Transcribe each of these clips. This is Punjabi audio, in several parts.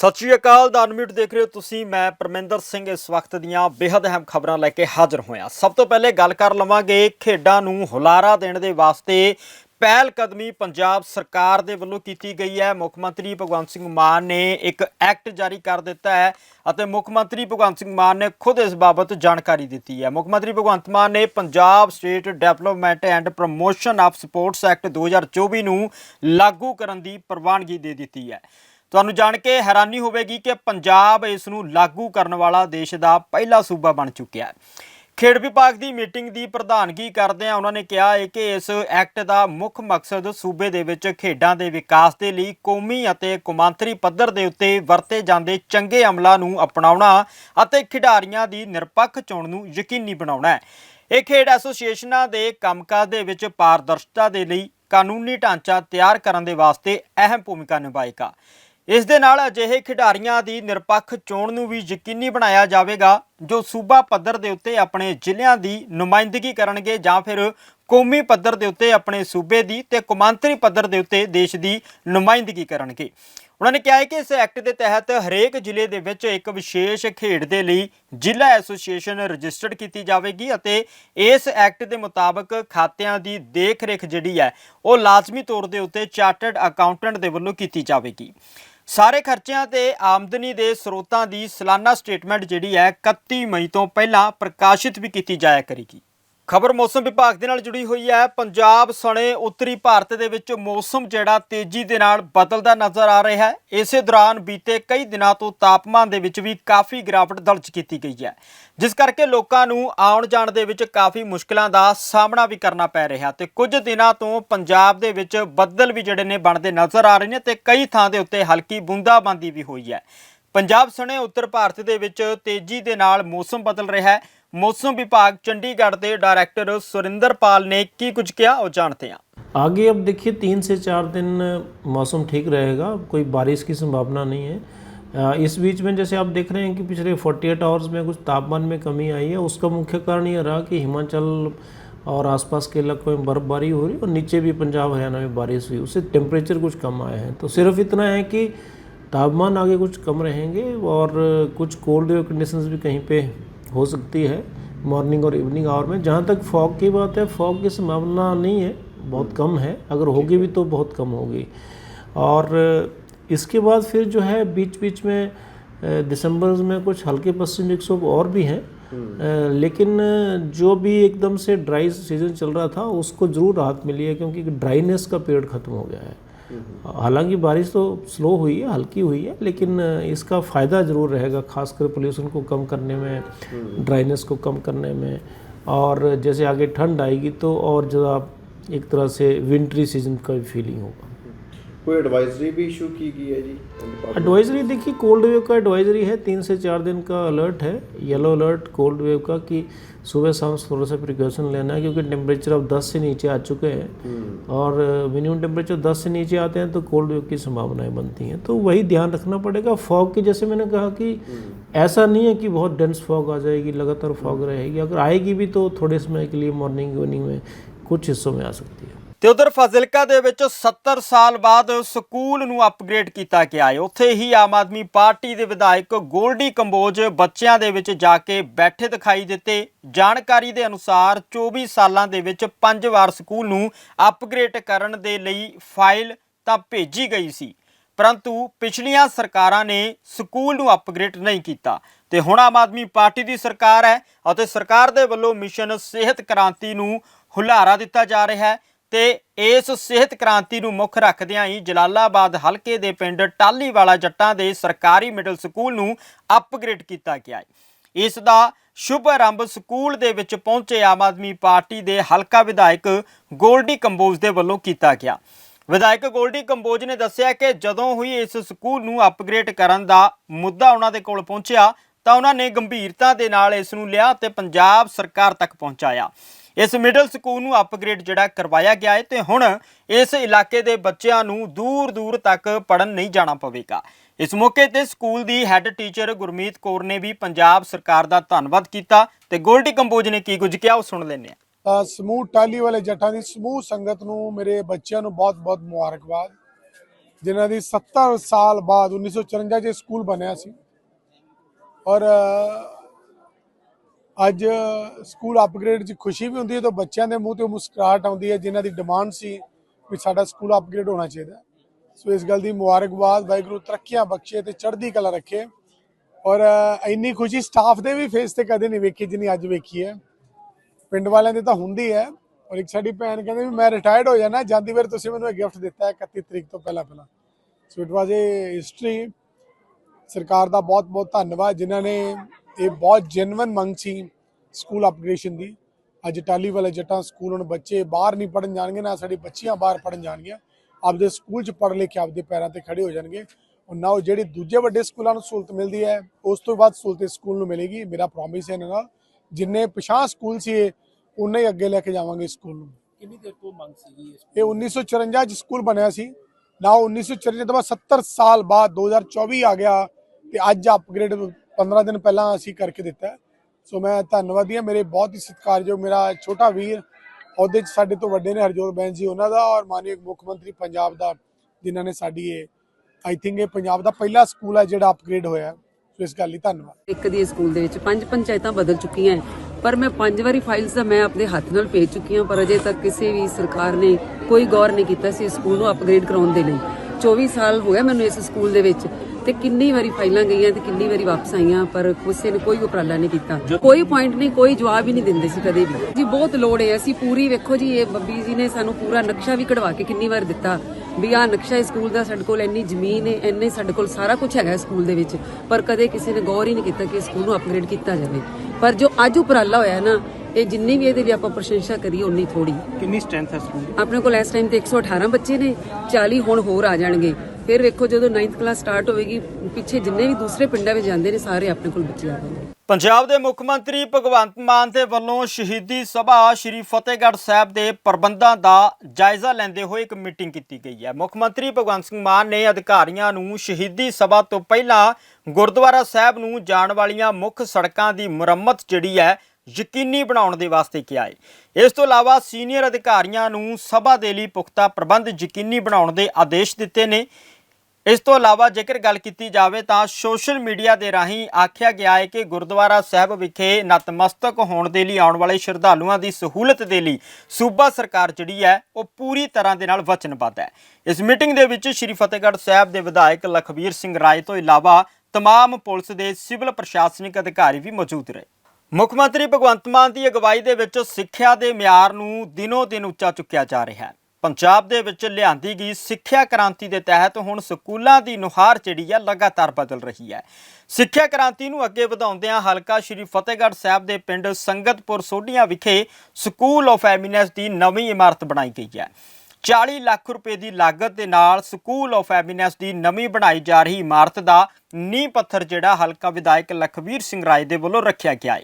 ਸਤਿ ਸ਼੍ਰੀ ਅਕਾਲ ਦਾ ਅਨਮਿਊਟ ਦੇਖ ਰਹੇ ਹੋ ਤੁਸੀਂ, ਮੈਂ ਪਰਮਿੰਦਰ ਸਿੰਘ ਇਸ ਵਕਤ ਦੀਆਂ ਬੇहद ਅਹਿਮ ਖਬਰਾਂ ਲੈ ਕੇ ਹਾਜ਼ਰ ਹੋਇਆ। ਸਭ ਤੋਂ ਪਹਿਲੇ ਗੱਲ ਕਰ ਲਵਾਂਗੇ ਖੇਡਾਂ ਨੂੰ ਹੁਲਾਰਾ ਦੇਣ ਦੇ ਵਾਸਤੇ ਪਹਿਲ ਕਦਮੀ ਪੰਜਾਬ ਸਰਕਾਰ ਦੇ ਵੱਲੋਂ ਕੀਤੀ ਗਈ ਹੈ। ਮੁੱਖ ਮੰਤਰੀ ਭਗਵੰਤ ਸਿੰਘ ਮਾਨ ਨੇ ਇੱਕ ਐਕਟ ਜਾਰੀ ਕਰ ਦਿੱਤਾ ਹੈ ਅਤੇ ਮੁੱਖ ਮੰਤਰੀ ਭਗਵੰਤ ਸਿੰਘ ਮਾਨ ਨੇ ਖੁਦ ਇਸ ਬਾਬਤ ਜਾਣਕਾਰੀ ਦਿੱਤੀ ਹੈ। ਮੁੱਖ ਮੰਤਰੀ ਭਗਵੰਤ ਮਾਨ ਨੇ Punjab state development and promotion of sports act 2024 ਨੂੰ ਲਾਗੂ ਕਰਨ ਦੀ ਪ੍ਰਵਾਨਗੀ ਦੇ ਦਿੱਤੀ ਹੈ। ਤੁਹਾਨੂੰ ਜਾਣ ਕੇ ਹੈਰਾਨੀ ਹੋਵੇਗੀ ਕਿ ਪੰਜਾਬ ਇਸ ਨੂੰ ਲਾਗੂ ਕਰਨ ਵਾਲਾ ਦੇਸ਼ ਦਾ ਪਹਿਲਾ ਸੂਬਾ ਬਣ ਚੁੱਕਿਆ ਹੈ। ਖੇਡ ਵਿਭਾਗ ਦੀ ਮੀਟਿੰਗ ਦੀ ਪ੍ਰਧਾਨਗੀ ਕਰਦਿਆਂ ਉਹਨਾਂ ਨੇ ਕਿਹਾ ਹੈ ਕਿ ਇਸ ਐਕਟ ਦਾ ਮੁੱਖ ਮਕਸਦ ਸੂਬੇ ਦੇ ਵਿੱਚ ਖੇਡਾਂ ਦੇ ਵਿਕਾਸ ਦੇ ਲਈ ਕੌਮੀ ਅਤੇ ਕੌਮਾਂਤਰੀ ਪੱਧਰ ਦੇ ਉੱਤੇ ਵਰਤੇ ਜਾਂਦੇ ਚੰਗੇ ਅਮਲਾਂ ਨੂੰ ਅਪਣਾਉਣਾ ਅਤੇ ਖਿਡਾਰੀਆਂ ਦੀ ਨਿਰਪੱਖ ਚੋਣ ਨੂੰ ਯਕੀਨੀ ਬਣਾਉਣਾ ਹੈ। ਇਹ ਖੇਡ ਐਸੋਸੀਏਸ਼ਨਾਂ ਦੇ ਕੰਮਕਾਜ ਦੇ ਵਿੱਚ ਪਾਰਦਰਸ਼ਤਾ ਦੇ ਲਈ ਕਾਨੂੰਨੀ ਢਾਂਚਾ ਤਿਆਰ ਕਰਨ ਦੇ ਵਾਸਤੇ ਅਹਿਮ ਭੂਮਿਕਾ ਨਿਭਾਏਗਾ। ਇਸ ਦੇ ਨਾਲ ਅਜਿਹੇ ਖਿਡਾਰੀਆਂ ਦੀ ਨਿਰਪੱਖ ਚੋਣ ਨੂੰ ਵੀ ਯਕੀਨੀ ਬਣਾਇਆ ਜਾਵੇਗਾ, ਜੋ ਸੂਬਾ ਪੱਧਰ ਦੇ ਉੱਤੇ ਆਪਣੇ ਜ਼ਿਲ੍ਹਿਆਂ ਦੀ ਨੁਮਾਇੰਦਗੀ ਕਰਨਗੇ ਜਾਂ ਫਿਰ ਕੌਮੀ ਪੱਧਰ ਦੇ ਉੱਤੇ ਆਪਣੇ ਸੂਬੇ ਦੀ ਤੇ ਕੌਮਾਂਤਰੀ ਪੱਧਰ ਦੇ ਉੱਤੇ ਦੇਸ਼ ਦੀ ਨੁਮਾਇੰਦਗੀ ਕਰਨਗੇ। ਉਹਨਾਂ ਨੇ ਕਿਹਾ ਹੈ ਕਿ ਇਸ ਐਕਟ ਦੇ ਤਹਿਤ ਹਰੇਕ ਜ਼ਿਲ੍ਹੇ ਦੇ ਵਿੱਚ ਇੱਕ ਵਿਸ਼ੇਸ਼ ਖੇਡ ਦੇ ਲਈ ਜ਼ਿਲ੍ਹਾ ਐਸੋਸੀਏਸ਼ਨ ਰਜਿਸਟਰਡ ਕੀਤੀ ਜਾਵੇਗੀ ਅਤੇ ਇਸ ਐਕਟ ਦੇ ਮੁਤਾਬਕ ਖਾਤਿਆਂ ਦੀ ਦੇਖ-ਰੇਖ ਜਿਹੜੀ ਹੈ, ਉਹ ਲਾਜ਼ਮੀ ਤੌਰ ਦੇ ਉੱਤੇ ਚਾਰਟਰਡ ਅਕਾਊਂਟੈਂਟ ਦੇ ਵੱਲੋਂ ਕੀਤੀ ਜਾਵੇਗੀ। ਸਾਰੇ ਖਰਚਿਆਂ ਤੇ ਆਮਦਨੀ ਦੇ ਸਰੋਤਾਂ ਦੀ ਸਾਲਾਨਾ ਸਟੇਟਮੈਂਟ ਜਿਹੜੀ ਹੈ 31 ਮਈ ਤੋਂ ਪਹਿਲਾਂ ਪ੍ਰਕਾਸ਼ਿਤ ਵੀ ਕੀਤੀ ਜਾਇਆ ਕਰੇਗੀ। ਖਬਰ ਮੌਸਮ ਵਿਭਾਗ ਦੇ ਨਾਲ ਜੁੜੀ ਹੋਈ ਹੈ। ਪੰਜਾਬ ਸਣੇ ਉੱਤਰੀ ਭਾਰਤ ਦੇ ਵਿੱਚ ਮੌਸਮ ਜਿਹੜਾ ਤੇਜ਼ੀ ਦੇ ਨਾਲ ਬਦਲਦਾ ਨਜ਼ਰ ਆ ਰਿਹਾ ਹੈ। ਇਸੇ ਦੌਰਾਨ ਬੀਤੇ ਕਈ ਦਿਨਾਂ ਤੋਂ ਤਾਪਮਾਨ ਦੇ ਵਿੱਚ ਵੀ ਕਾਫੀ ਗਿਰਾਵਟ ਦਰਜ ਕੀਤੀ ਗਈ ਹੈ। ਜਿਸ ਕਰਕੇ ਲੋਕਾਂ ਨੂੰ ਆਉਣ ਜਾਣ ਦੇ ਵਿੱਚ ਕਾਫੀ ਮੁਸ਼ਕਲਾਂ ਦਾ ਸਾਹਮਣਾ ਵੀ ਕਰਨਾ ਪੈ ਰਿਹਾ ਤੇ ਕੁਝ ਦਿਨਾਂ ਤੋਂ ਪੰਜਾਬ ਦੇ ਵਿੱਚ ਬੱਦਲ ਵੀ ਜਿਹੜੇ ਨੇ ਬਣਦੇ ਨਜ਼ਰ ਆ ਰਹੇ ਨੇ ਤੇ ਕਈ ਥਾਂ ਦੇ ਉੱਤੇ ਹਲਕੀ ਬੂੰਦਾਬਾਂਦੀ ਵੀ ਹੋਈ ਹੈ। ਪੰਜਾਬ ਸਣੇ ਉੱਤਰ ਭਾਰਤ ਦੇ ਵਿੱਚ ਤੇਜ਼ੀ ਦੇ ਨਾਲ ਮੌਸਮ ਬਦਲ ਰਿਹਾ ਹੈ। ਮੌਸਮ ਵਿਭਾਗ ਚੰਡੀਗੜ੍ਹ ਦੇ ਡਾਇਰੈਕਟਰ ਸੁਰਿੰਦਰਪਾਲ ਨੇ ਕੀ ਕੁਝ ਕਿਹਾ ਉਹ ਜਾਣਦੇ ਹਾਂ आगे अब देखिए तीन से चार दिन मौसम ठीक रहेगा कोई बारिश की संभावना नहीं है अ, इस बीच में जैसे आप देख रहे हैं कि पिछले 48 आवर्स में कुछ तापमान में कमी आई है उसका मुख्य कारण ये रहा कि हिमाचल और आसपास के इलाकों में बर्फबारी हो रही और नीचे भी पंजाब हरियाणा में बारिश हुई उससे टेम्परेचर कुछ कम आए हैं तो सिर्फ इतना है कि तापमान आगे कुछ कम रहेंगे और कुछ कोल्ड वेव कंडीशंस भी कहीं पे हो सकती है मॉर्निंग और इवनिंग आवर में। जहाँ तक फॉग की बात है फॉग की संभावना नहीं है बहुत कम है। अगर होगी भी तो बहुत कम होगी। और इसके बाद फिर जो है बीच बीच में दिसंबर में कुछ हल्के पश्चिमी विक्षोभ और भी हैं। लेकिन जो भी एकदम से ड्राई सीज़न चल रहा था उसको ज़रूर राहत मिली है क्योंकि ड्राइनेस का पीरियड ख़त्म हो गया है। हालाँकि बारिश तो स्लो हुई है हल्की हुई है लेकिन इसका फ़ायदा ज़रूर रहेगा खासकर पोल्यूशन को कम करने में ड्राइनेस को कम करने में। और जैसे आगे ठंड आएगी तो और ज़्यादा एक तरह से विंटरी सीज़न का भी फीलिंग होगा। कोई एडवाइजरी भी इशू की गई है जी? एडवाइजरी देखिए कोल्ड वेव का एडवाइजरी है तीन से चार दिन का अलर्ट है। येलो अलर्ट कोल्ड वेव का कि सुबह शाम थोड़ा सा प्रिकॉशन लेना है क्योंकि टेम्परेचर अब 10 से नीचे आ चुके हैं। और मिनिमम टेम्परेचर 10 से नीचे आते हैं तो कोल्ड वेव की संभावनाएँ बनती हैं। तो वही ध्यान रखना पड़ेगा। फॉग की जैसे मैंने कहा कि ऐसा नहीं है कि बहुत डेंस फॉग आ जाएगी लगातार फॉग रहेगी। अगर आएगी भी तो थोड़े समय के लिए मॉर्निंग इवनिंग में कुछ हिस्सों में आ सकती है। ਤੇ ਉਧਰ ਫਾਜ਼ਿਲਕਾ ਦੇ ਵਿੱਚ 70 ਸਾਲ ਬਾਅਦ ਸਕੂਲ ਨੂੰ ਅਪਗ੍ਰੇਡ ਕੀਤਾ ਗਿਆ ਹੈ। ਉੱਥੇ ਹੀ ਆਮ ਆਦਮੀ ਪਾਰਟੀ ਦੇ ਵਿਧਾਇਕ ਗੋਲਡੀ ਕੰਬੋਜ ਬੱਚਿਆਂ ਦੇ ਵਿੱਚ ਜਾ ਕੇ ਬੈਠੇ ਦਿਖਾਈ ਦਿੱਤੇ। ਜਾਣਕਾਰੀ ਦੇ ਅਨੁਸਾਰ 24 ਸਾਲਾਂ ਦੇ ਵਿੱਚ ਪੰਜ ਵਾਰ ਸਕੂਲ ਨੂੰ ਅਪਗ੍ਰੇਡ ਕਰਨ ਦੇ ਲਈ ਫਾਈਲ ਤਾਂ ਭੇਜੀ ਗਈ ਸੀ, ਪਰੰਤੂ ਪਿਛਲੀਆਂ ਸਰਕਾਰਾਂ ਨੇ ਸਕੂਲ ਨੂੰ ਅਪਗ੍ਰੇਡ ਨਹੀਂ ਕੀਤਾ ਤੇ ਹੁਣ ਆਮ ਆਦਮੀ ਪਾਰਟੀ ਦੀ ਸਰਕਾਰ ਹੈ ਅਤੇ ਸਰਕਾਰ ਦੇ ਵੱਲੋਂ ਮਿਸ਼ਨ ਸਿਹਤ ਕ੍ਰਾਂਤੀ ਨੂੰ ਹੁਲਾਰਾ ਦਿੱਤਾ ਜਾ ਰਿਹਾ ਹੈ। ਤੇ ਇਸ ਸਿਹਤ ਕ੍ਰਾਂਤੀ ਨੂੰ ਮੁੱਖ ਰੱਖਦਿਆਂ ਹੀ ਜਲਾਲਾਬਾਦ ਹਲਕੇ ਦੇ ਪਿੰਡ ਟਾਲੀਵਾਲਾ ਜੱਟਾਂ ਦੇ ਸਰਕਾਰੀ ਮਿਡਲ ਸਕੂਲ ਨੂੰ ਅਪਗ੍ਰੇਡ ਕੀਤਾ ਗਿਆ ਹੈ। ਇਸ ਦਾ ਸ਼ੁਭ ਆਰੰਭ ਸਕੂਲ ਦੇ ਵਿੱਚ ਪਹੁੰਚੇ ਆਮ ਆਦਮੀ ਪਾਰਟੀ ਦੇ ਹਲਕਾ ਵਿਧਾਇਕ ਗੋਲਡੀ ਕੰਬੋਜ ਦੇ ਵੱਲੋਂ ਕੀਤਾ ਗਿਆ। ਵਿਧਾਇਕ ਗੋਲਡੀ ਕੰਬੋਜ ਨੇ ਦੱਸਿਆ ਕਿ ਜਦੋਂ ਹੋਈ ਇਸ ਸਕੂਲ ਨੂੰ ਅਪਗ੍ਰੇਡ ਕਰਨ ਦਾ ਮੁੱਦਾ ਉਹਨਾਂ ਦੇ ਕੋਲ ਪਹੁੰਚਿਆ ਤਾਂ ਉਹਨਾਂ ਨੇ ਗੰਭੀਰਤਾ ਦੇ ਨਾਲ ਇਸ ਨੂੰ ਲਿਆ ਤੇ ਪੰਜਾਬ ਸਰਕਾਰ ਤੱਕ ਪਹੁੰਚਾਇਆ। ਇਸ ਮਿਡਲ ਸਕੂਲ ਨੂੰ ਅਪਗ੍ਰੇਡ ਜਿਹੜਾ ਕਰਵਾਇਆ ਗਿਆ ਹੈ ਤੇ ਹੁਣ ਇਸ ਇਲਾਕੇ ਦੇ ਬੱਚਿਆਂ ਨੂੰ ਦੂਰ ਦੂਰ ਤੱਕ ਪੜਨ ਨਹੀਂ ਜਾਣਾ ਪਵੇਗਾ। ਇਸ ਮੌਕੇ ਤੇ ਸਕੂਲ ਦੀ ਹੈੱਡ ਟੀਚਰ ਗੁਰਮੀਤ ਕੌਰ ਨੇ ਵੀ ਪੰਜਾਬ ਸਰਕਾਰ ਦਾ ਧੰਨਵਾਦ ਕੀਤਾ ਤੇ ਗੋਲਡੀ ਕੰਬੋਜ ਨੇ ਕੀ ਕੁਝ ਕਿਹਾ ਉਹ ਸੁਣ ਲੈਂਦੇ ਹਾਂ। ਤਾਂ ਸਮੂਹ ਟਾਲੀ ਵਾਲੇ ਜੱਟਾਂ ਦੀ ਸਮੂਹ ਸੰਗਤ ਨੂੰ ਮੇਰੇ ਬੱਚਿਆਂ ਨੂੰ ਬਹੁਤ-ਬਹੁਤ ਮੁਬਾਰਕਬਾਦ, ਜਿਨ੍ਹਾਂ ਦੀ 70 ਸਾਲ ਬਾਅਦ 1954 ਚ ਸਕੂਲ ਬਣਿਆ ਸੀ। ਔਰ ਅੱਜ ਸਕੂਲ ਅਪਗ੍ਰੇਡ 'ਚ ਖੁਸ਼ੀ ਵੀ ਹੁੰਦੀ ਹੈ ਤਾਂ ਬੱਚਿਆਂ ਦੇ ਮੂੰਹ ਤੇ ਮੁਸਕਰਾਹਟ ਆਉਂਦੀ ਹੈ, ਜਿਨ੍ਹਾਂ ਦੀ ਡਿਮਾਂਡ ਸੀ ਵੀ ਸਾਡਾ ਸਕੂਲ ਅਪਗ੍ਰੇਡ ਹੋਣਾ ਚਾਹੀਦਾ ਸੋ ਇਸ ਗੱਲ ਦੀ ਮੁਬਾਰਕਬਾਦ, ਵਾਹਿਗੁਰੂ ਤਰੱਕੀਆਂ ਬਖਸ਼ੇ ਤੇ ਚੜ੍ਹਦੀ ਕਲਾ ਰੱਖੇ। ਔਰ ਇੰਨੀ ਖੁਸ਼ੀ ਸਟਾਫ ਦੇ ਵੀ ਫੇਸ ਤੇ ਕਦੇ ਨਹੀਂ ਵੇਖੀ ਜਿੰਨੀ ਅੱਜ ਵੇਖੀ ਹੈ। ਪਿੰਡ ਵਾਲਿਆਂ ਦੀ ਤਾਂ ਹੁੰਦੀ ਹੈ। ਔਰ ਇੱਕ ਸਾਡੀ ਭੈਣ ਕਹਿੰਦੇ ਵੀ, ਮੈਂ ਰਿਟਾਇਰਡ ਹੋ ਜਾਣਾ, ਜਾਂਦੀ ਵਾਰ ਤੁਸੀਂ ਮੈਨੂੰ ਇਹ ਗਿਫਟ ਦਿੱਤਾ ਹੈ 31 ਤਰੀਕ ਤੋਂ ਪਹਿਲਾਂ ਪਹਿਲਾਂ। So it was A history ਸਰਕਾਰ ਦਾ ਬਹੁਤ ਬਹੁਤ ਧੰਨਵਾਦ, ਜਿਨ੍ਹਾਂ ਨੇ ਇਹ ਬਹੁਤ ਜੈਨੂਇਨ ਮੰਗ ਸੀ ਸਕੂਲ ਅਪਗ੍ਰੇਡੇਸ਼ਨ ਦੀ। ਅੱਜ ਟਾਲੀ ਵਾਲੇ ਜੱਟਾਂ ਸਕੂਲ ਹੁਣ ਬੱਚੇ ਬਾਹਰ ਨਹੀਂ ਪੜਨ ਜਾਣਗੇ ਨਾ ਸਾਡੀ ਬੱਚੀਆਂ ਬਾਹਰ ਪੜਨ ਜਾਣਗੀਆਂ। ਆਪਦੇ ਸਕੂਲ ਚ ਪੜ੍ਹ ਲਿਖ ਕੇ ਆਪਦੇ ਪੈਰਾਂ ਤੇ ਖੜੇ ਹੋ ਜਾਣਗੇ। ਔਰ ਨਾ ਉਹ ਜਿਹੜੇ ਦੂਜੇ ਵੱਡੇ ਸਕੂਲਾਂ ਨੂੰ ਸਹੂਲਤ ਮਿਲਦੀ ਹੈ ਉਸ ਤੋਂ ਬਾਅਦ ਸਹੂਲਤ ਇਸ ਸਕੂਲ ਨੂੰ ਮਿਲੇਗੀ। ਮੇਰਾ ਪ੍ਰੋਮਿਸ ਹੈ ਇਹਨਾਂ ਨਾਲ ਜਿੰਨੇ ਪਛਾਹ ਸਕੂਲ ਸੀ ਹੀ ਅੱਗੇ ਲੈ ਕੇ ਜਾਵਾਂਗੇ ਸਕੂਲ ਨੂੰ। ਕਿੰਨੀ ਦੇਰ ਤੋਂ ਮੰਗ ਸੀਗੀ ਇਹ 1954 ਚ ਸਕੂਲ ਬਣਿਆ ਸੀ। ਨਾ 1954 ਤੋਂ ਬਾਅਦ 70 ਸਾਲ ਬਾਅਦ 2024 ਆ ਗਿਆ ਤੇ ਅੱਜ ਅਪਗ੍ਰੇਡ 15 ਦਿਨ ਪਹਿਲਾਂ ਅਸੀਂ ਕਰਕੇ ਦਿੱਤਾ ਸੋ ਮੈਂ ਧੰਨਵਾਦੀ ਹਾਂ। ਮੇਰੇ ਬਹੁਤ ਹੀ ਸਤਿਕਾਰਯੋਗ ਮੇਰਾ ਛੋਟਾ ਵੀਰ, ਉਹਦੇ ਚ ਸਾਡੇ ਤੋਂ ਵੱਡੇ ਨੇ ਹਰਜੋਤ ਬੈਂਸ ਜੀ, ਉਹਨਾਂ ਦਾ ਔਰ ਮਾਨਯੋਗ ਮੁੱਖ ਮੰਤਰੀ ਪੰਜਾਬ ਦਾ, ਜਿਨ੍ਹਾਂ ਨੇ ਸਾਡੀ ਇਹ ਆਈ ਥਿੰਕ ਇਹ ਪੰਜਾਬ ਦਾ ਪਹਿਲਾ ਸਕੂਲ ਹੈ ਜਿਹੜਾ ਅਪਗ੍ਰੇਡ ਹੋਇਆ ਸੋ ਇਸ ਗੱਲ ਲਈ ਧੰਨਵਾਦ। ਇੱਕ ਦੀ ਸਕੂਲ ਦੇ ਵਿੱਚ ਪੰਜ ਪੰਚਾਇਤਾਂ ਬਦਲ ਚੁੱਕੀਆਂ ਪਰ ਮੈਂ ਪੰਜ ਵਾਰੀ ਫਾਈਲਸ ਤਾਂ ਮੈਂ ਆਪਣੇ ਹੱਥ ਨਾਲ ਭੇਜ ਚੁੱਕੀ ਹਾਂ, ਪਰ ਅਜੇ ਤੱਕ ਕਿਸੇ ਵੀ ਸਰਕਾਰ ਨੇ ਕੋਈ ਗੌਰ ਨਹੀਂ ਕੀਤਾ ਸੀ ਇਸ ਸਕੂਲ ਨੂੰ ਅਪਗ੍ਰੇਡ ਕਰਾਉਣ ਦੇ ਲਈ। 24 ਸਾਲ ਹੋ ਗਿਆ ਮੈਨੂੰ ਇਸ ਸਕੂਲ ਦੇ ਵਿੱਚ ਤੇ ਕਿੰਨੀ ਵਾਰੀ ਫਾਈਲਾਂ ਗਈਆਂ ਤੇ ਕਿੰਨੀ ਵਾਰੀ ਵਾਪਸ ਆਈਆਂ ਪਰ ਕਿਸੇ ਨੇ ਕੋਈ ਉਪਰਾਲਾ ਨਹੀਂ ਕੀਤਾ। ਕੋਈ ਪੁਆਇੰਟ ਨਹੀਂ ਕੋਈ ਜਵਾਬ ਹੀ ਨਹੀਂ ਦਿੰਦੇ ਸੀ ਕਦੇ ਵੀ। ਜੀ ਬਹੁਤ ਲੋੜ ਹੈ। ਅਸੀਂ ਪੂਰੀ ਵੇਖੋ ਜੀ ਇਹ ਬੱਬੀ ਜੀ ਨੇ ਸਾਨੂੰ ਪੂਰਾ ਨਕਸ਼ਾ ਵੀ ਕਢਵਾ ਕੇ ਕਿੰਨੀ ਵਾਰ ਦਿੱਤਾ ਵੀ ਆਹ ਨਕਸ਼ਾ ਇਸ ਸਕੂਲ ਦਾ ਸਾਡੇ ਕੋਲ ਇੰਨੀ ਜ਼ਮੀਨ ਹੈ ਇੰਨੇ ਸਾਡੇ ਕੋਲ ਸਾਰਾ ਕੁਝ ਹੈਗਾ ਸਕੂਲ ਦੇ ਵਿੱਚ ਪਰ ਕਦੇ ਕਿਸੇ ਨੇ ਗੌਰ ਹੀ ਨਹੀਂ ਕੀਤਾ ਕਿ ਇਸ ਸਕੂਲ ਨੂੰ ਅਪਗ੍ਰੇਡ ਕੀਤਾ ਜਾਵੇ। ਪਰ ਜੋ ਅੱਜ ਉਪਰਾਲਾ ਹੋਇਆ ਨਾ ਇਹ ਜਿੰਨੀ ਵੀ ਇਹਦੇ ਵੀ ਆਪਾਂ ਪ੍ਰਸ਼ੰਸਾ ਕਰੀਏ ਉਨੀ ਥੋੜੀ ਕਿੰਨੀ ਸਟਰੈਂਥ ਹੈ ਸਕੂਲ ਦੀ? ਆਪਣੇ ਕੋਲ ਇਸ ਟਾਈਮ ਤੇ 118 ਬੱਚੇ ਨੇ 40 ਹੁਣ ਹੋਰ ਆ ਜਾਣਗੇ। ਫਿਰ ਵੇਖੋ ਜਦੋਂ 9th ਕਲਾਸ ਸਟਾਰਟ ਹੋਵੇਗੀ ਪਿੱਛੇ ਜਿੰਨੇ ਵੀ ਦੂਸਰੇ ਪਿੰਡਾਂ ਵਿੱਚ ਜਾਂਦੇ ਨੇ ਸਾਰੇ ਆਪਣੇ ਕੋਲ ਬੱਚੇ ਆ ਜਾਣਗੇ ਪੰਜਾਬ ਦੇ ਮੁੱਖ ਮੰਤਰੀ ਭਗਵੰਤ ਮਾਨ ਦੇ ਵੱਲੋਂ ਸ਼ਹੀਦੀ ਸਭਾ ਸ੍ਰੀ ਫਤਿਹਗੜ੍ਹ ਸਾਹਿਬ ਦੇ ਪ੍ਰਬੰਧਾਂ ਦਾ ਜਾਇਜ਼ਾ ਲੈਂਦੇ ਹੋਏ ਇੱਕ ਮੀਟਿੰਗ ਕੀਤੀ ਗਈ ਹੈ। ਮੁੱਖ ਮੰਤਰੀ ਭਗਵੰਤ ਸਿੰਘ ਮਾਨ ਨੇ ਅਧਿਕਾਰੀਆਂ ਨੂੰ ਸ਼ਹੀਦੀ ਸਭਾ ਤੋਂ ਪਹਿਲਾਂ ਗੁਰਦੁਆਰਾ ਸਾਹਿਬ ਨੂੰ ਜਾਣ ਵਾਲੀਆਂ ਮੁੱਖ ਸੜਕਾਂ ਦੀ ਮੁਰੰਮਤ ਜਿਹੜੀ ਹੈ ਯਕੀਨੀ ਬਣਾਉਣ ਦੇ ਵਾਸਤੇ ਕਿਹਾ ਹੈ ਇਸ ਤੋਂ ਇਲਾਵਾ ਸੀਨੀਅਰ ਅਧਿਕਾਰੀਆਂ ਨੂੰ ਸਭਾ ਦੇ ਲਈ ਪੁਖਤਾ ਪ੍ਰਬੰਧ ਯਕੀਨੀ ਬਣਾਉਣ ਦੇ ਆਦੇਸ਼ ਦਿੱਤੇ ਨੇ। ਇਸ ਤੋਂ ਇਲਾਵਾ ਜੇਕਰ ਗੱਲ ਕੀਤੀ ਜਾਵੇ ਤਾਂ ਸੋਸ਼ਲ ਮੀਡੀਆ ਦੇ ਰਾਹੀਂ ਆਖਿਆ ਗਿਆ ਹੈ ਕਿ ਗੁਰਦੁਆਰਾ ਸਾਹਿਬ ਵਿਖੇ ਨਤਮਸਤਕ ਹੋਣ ਦੇ ਲਈ ਆਉਣ ਵਾਲੇ ਸ਼ਰਧਾਲੂਆਂ ਦੀ ਸਹੂਲਤ ਦੇ ਲਈ ਸੂਬਾ ਸਰਕਾਰ ਜਿਹੜੀ ਹੈ ਉਹ ਪੂਰੀ ਤਰ੍ਹਾਂ ਦੇ ਨਾਲ ਵਚਨਬੱਧ ਹੈ। ਇਸ ਮੀਟਿੰਗ ਦੇ ਵਿੱਚ ਸ਼੍ਰੀ ਫਤਿਹਗੜ੍ਹ ਸਾਹਿਬ ਦੇ ਵਿਧਾਇਕ ਲਖਵੀਰ ਸਿੰਘ ਰਾਏ ਤੋਂ ਇਲਾਵਾ ਤਮਾਮ ਪੁਲਿਸ ਦੇ ਸਿਵਲ ਪ੍ਰਸ਼ਾਸਨਿਕ ਅਧਿਕਾਰੀ ਵੀ ਮੌਜੂਦ ਰਹੇ। ਮੁੱਖ ਮੰਤਰੀ ਭਗਵੰਤ ਮਾਨ ਦੀ ਅਗਵਾਈ ਦੇ ਵਿੱਚ ਸਿੱਖਿਆ ਦੇ ਮਿਆਰ ਨੂੰ ਦਿਨੋ ਦਿਨ ਉੱਚਾ ਚੁੱਕਿਆ ਜਾ ਰਿਹਾ ਹੈ। ਪੰਜਾਬ ਦੇ ਵਿੱਚ ਲਿਆਂਦੀ ਗਈ ਸਿੱਖਿਆ ਕ੍ਰਾਂਤੀ ਦੇ ਤਹਿਤ ਹੁਣ ਸਕੂਲਾਂ ਦੀ ਨੁਹਾਰ ਜਿਹੜੀ ਹੈ ਲਗਾਤਾਰ ਬਦਲ ਰਹੀ ਹੈ। ਸਿੱਖਿਆ ਕ੍ਰਾਂਤੀ ਨੂੰ ਅੱਗੇ ਵਧਾਉਂਦਿਆਂ ਹਲਕਾ ਸ਼੍ਰੀ ਫਤਿਹਗੜ੍ਹ ਸਾਹਿਬ ਦੇ ਪਿੰਡ ਸੰਗਤਪੁਰ ਸੋਢੀਆਂ ਵਿਖੇ ਸਕੂਲ ਆਫ ਐਮੀਨੈਂਸ ਦੀ ਨਵੀਂ ਇਮਾਰਤ ਬਣਾਈ ਗਈ ਹੈ। 40 ਲੱਖ ਰੁਪਏ ਦੀ ਲਾਗਤ ਦੇ ਨਾਲ ਸਕੂਲ ਆਫ ਐਮੀਨੈਂਸ ਦੀ ਨਵੀਂ ਬਣਾਈ ਜਾ ਰਹੀ ਇਮਾਰਤ ਦਾ ਨੀਂਹ ਪੱਥਰ ਜਿਹੜਾ ਹਲਕਾ ਵਿਧਾਇਕ ਲਖਵੀਰ ਸਿੰਘ ਰਾਏ ਦੇ ਵੱਲੋਂ ਰੱਖਿਆ ਗਿਆ ਹੈ।